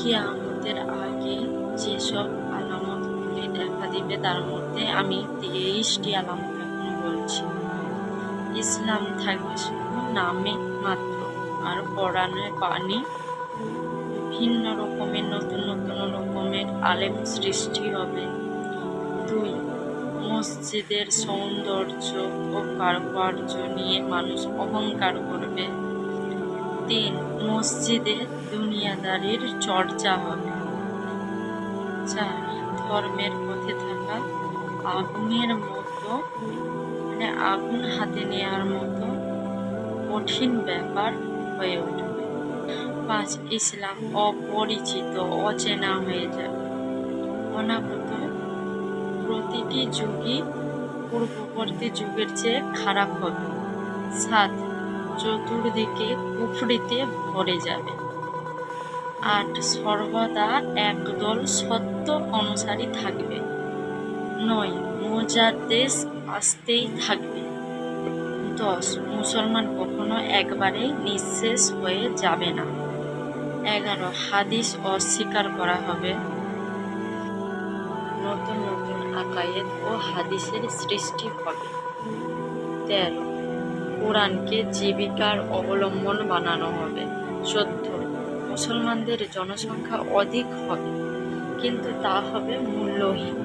কিয়ামতের আগে যেসব আলামতগুলি দেখা দিবে, তার মধ্যে আমি তেইশটি আলামত এখন বলছি। ইসলাম থাকবে শুধু নামে মাত্র, আর পড়ানো পানি ভিন্ন রকমের, নতুন নতুন রকমের আলেম সৃষ্টি হবে। দুই, মসজিদের সৌন্দর্য ও কারুকার্য নিয়ে মানুষ অহংকার করবে। তিন মসজিদে দুনিয়াদারির চর্চা হবে। চার ধর্মের পথে থাকা আগুনের মতো মানে আগুন হাতে নেওয়ার মতো কঠিন ব্যাপার হয়ে উঠবে। পাঁচ ইসলাম অপরিচিত, অচেনা হয়ে যাবে অনাগত প্রতিটি যুগই পূর্ববর্তী যুগের চেয়ে খারাপ হবে। সাত চতুর্দিকে কুফরিতে ভরে যাবে। আট সর্বদা একদল সত্য অনুসারী থাকবে। নয়, মজার দেশ আসতেই থাকবে। দশ, মুসলমান কখনো একবারে নিঃশেষ হয়ে যাবে না। এগারো, হাদিস অস্বীকার করা হবে। নতুন নতুন আকায়েত ও হাদিসের সৃষ্টি হবে। তেরো কোরআনকে জীবিকার অবলম্বন বানানো হবে। চোদ্দ মুসলমানদের জনসংখ্যা অধিক হবে, কিন্তু তা হবে মূল্যহীন।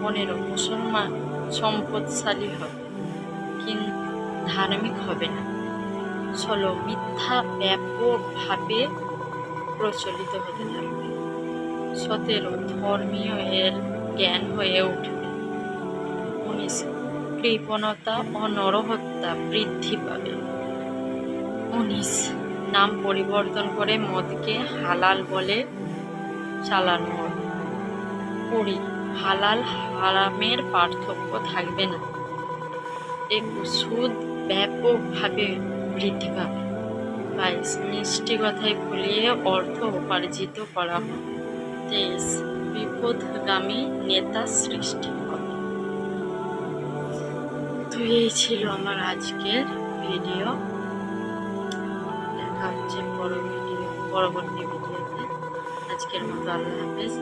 পনেরো মুসলমান সম্পদশালী হবে, কিন্তু ধার্মিক হবে না। ষোলো মিথ্যা ব্যাপকভাবে প্রচলিত হতে থাকবে। সতেরো ধর্মীয় এর জ্ঞান হয়ে উঠবে। উনিশ কৃপণতা ও নরহত্যা বৃদ্ধি পাবে। উনিশ। নাম পরিবর্তন করে মদকে হালাল বলে চালানো হবে কুড়ি। হালাল হারামের পার্থক্য থাকবে না। একুশ। সুদ ব্যাপকভাবে বৃদ্ধি পাবে। বাইশ। মিষ্টি কথায় ভুলিয়ে অর্থ উপার্জিত করা হবে তেইশ। বিপদগামী নেতা সৃষ্টি। তো এই ছিল আমার আজকের ভিডিও দেখা হচ্ছে পরবর্তী পরবর্তী ভিডিওতে আজকের মতো আল্লাহ হাফেজ।